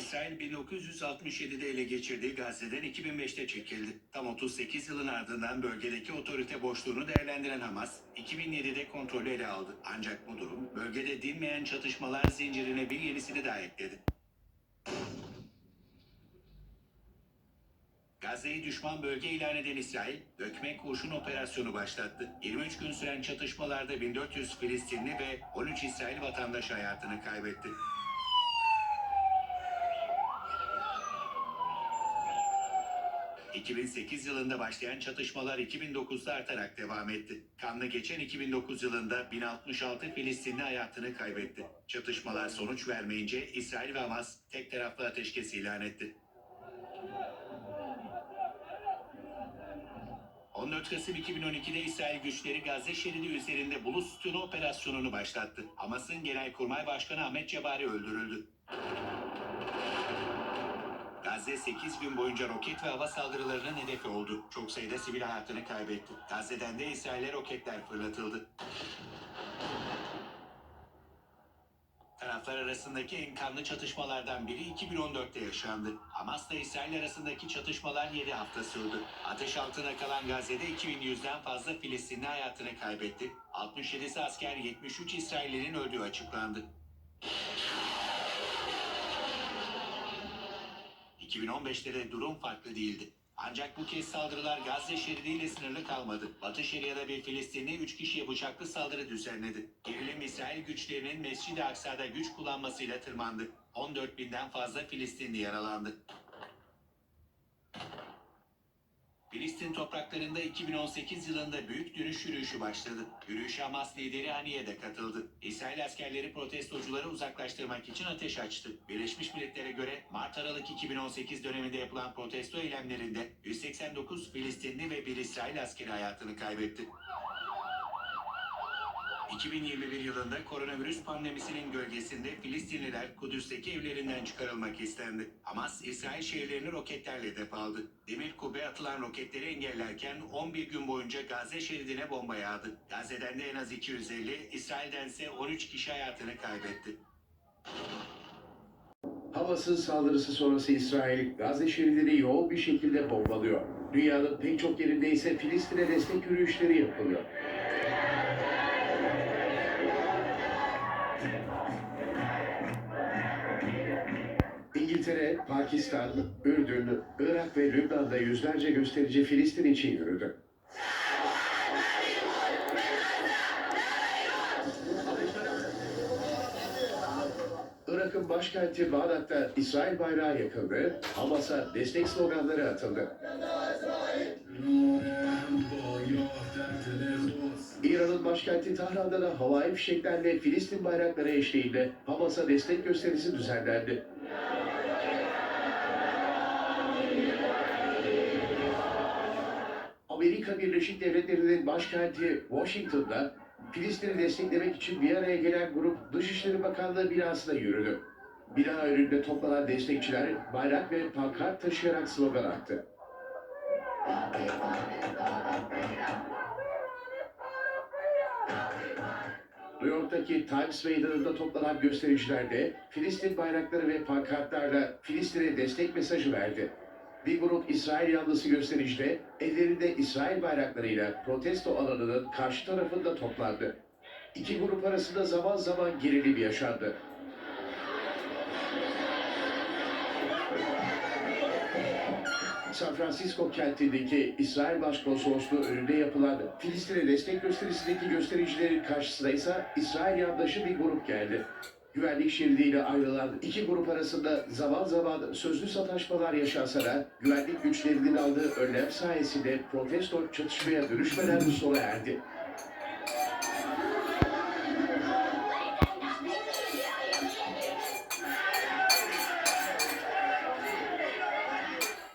İsrail 1967'de ele geçirdiği Gazze'den 2005'te çekildi. Tam 38 yılın ardından bölgedeki otorite boşluğunu değerlendiren Hamas, 2007'de kontrolü ele aldı. Ancak bu durum bölgede dinmeyen çatışmalar zincirine bir yenisini daha ekledi. Gazze'yi düşman bölge ilan eden İsrail, dökme kurşun operasyonu başlattı. 23 gün süren çatışmalarda 1400 Filistinli ve 13 İsrail vatandaşı hayatını kaybetti. ...2008 yılında başlayan çatışmalar 2009'da artarak devam etti. Kanlı geçen 2009 yılında 1066 Filistinli hayatını kaybetti. Çatışmalar sonuç vermeyince İsrail ve Hamas tek taraflı ateşkes ilan etti. 14 Kasım 2012'de İsrail güçleri Gazze şeridi üzerinde Bulut Sütunu operasyonunu başlattı. Hamas'ın Genelkurmay Başkanı Ahmet Cebari öldürüldü. Gazze 8 gün boyunca roket ve hava saldırılarının hedefi oldu. Çok sayıda sivil hayatını kaybetti. Gazze'den de İsrail'e roketler fırlatıldı. Taraflar arasındaki en kanlı çatışmalardan biri 2014'te yaşandı. Hamas'la İsrail arasındaki çatışmalar 7 hafta sürdü. Ateş altına kalan Gazze'de 2100'den fazla Filistinli hayatını kaybetti. 67'si asker 73 İsraillinin öldüğü açıklandı. 2015'te de durum farklı değildi. Ancak bu kez saldırılar Gazze şeridiyle sınırlı kalmadı. Batı Şeria'da bir Filistinli 3 kişiye bıçaklı saldırı düzenledi. Gerilim İsrail güçlerinin Mescid-i Aksa'da güç kullanmasıyla tırmandı. 14 binden fazla Filistinli yaralandı. Filistin topraklarında 2018 yılında büyük dönüş yürüyüşü başladı. Yürüyüşe Hamas lideri Haniye de katıldı. İsrail askerleri protestocuları uzaklaştırmak için ateş açtı. Birleşmiş Milletler'e göre Mart-Aralık 2018 döneminde yapılan protesto eylemlerinde 189 Filistinli ve bir İsrail askeri hayatını kaybetti. 2021 yılında koronavirüs pandemisinin gölgesinde Filistinliler Kudüs'teki evlerinden çıkarılmak istendi. Hamas, İsrail şehirlerini roketlerle hedef aldı. Demir kubbe atılan roketleri engellerken 11 gün boyunca Gazze şeridine bomba yağdı. Gazze'den de en az 250, İsrail'den ise 13 kişi hayatını kaybetti. Hamas'ın saldırısı sonrası İsrail, Gazze şeridini yoğun bir şekilde bombalıyor. Dünyanın pek çok yerinde ise Filistin'e destek yürüyüşleri yapılıyor. İngiltere, Pakistan, Ürdün, Irak ve Lübnan'da yüzlerce gösterici Filistin için yürüdü. Irak'ın başkenti Bağdat'ta İsrail bayrağı yakıldı, Hamas'a destek sloganları atıldı. İran'ın başkenti Tahran'da da havai fişeklerle Filistin bayrakları eşliğinde Hamas'a destek gösterisi düzenlendi. Birleşik Devletleri'nin başkenti Washington'da Filistin'i desteklemek için bir araya gelen grup Dışişleri Bakanlığı binasına yürüdü. Bina önünde toplanan destekçiler bayrak ve pankart taşıyarak slogan attı. New York'taki Times Meydanı'nda toplanan göstericiler de Filistin bayrakları ve pankartlarla Filistin'e destek mesajı verdi. Bir grup İsrail yanlısı gösterici de ellerinde İsrail bayraklarıyla protesto alanının karşı tarafında toplandı. İki grup arasında zaman zaman gerilim yaşandı. San Francisco kentindeki İsrail Başkonsolosluğu önünde yapılan Filistin'e destek gösterisindeki göstericilerin karşısına ise İsrail yandaşı bir grup geldi. Güvenlik şeridiyle ayrılan iki grup arasında zaman zaman sözlü sataşmalar yaşansa da güvenlik güçlerinin aldığı önlem sayesinde protesto çatışmaya dönüşmeden sona erdi.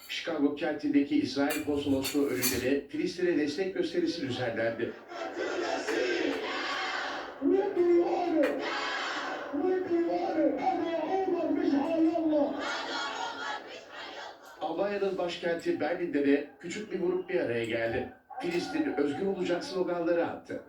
Chicago kentindeki İsrail konsolosluğu önünde de Filistin'e destek gösterisi düzenlendi. Almanya'nın başkenti Berlin'de de küçük bir grup bir araya geldi. Filistin özgür olacak sloganları attı.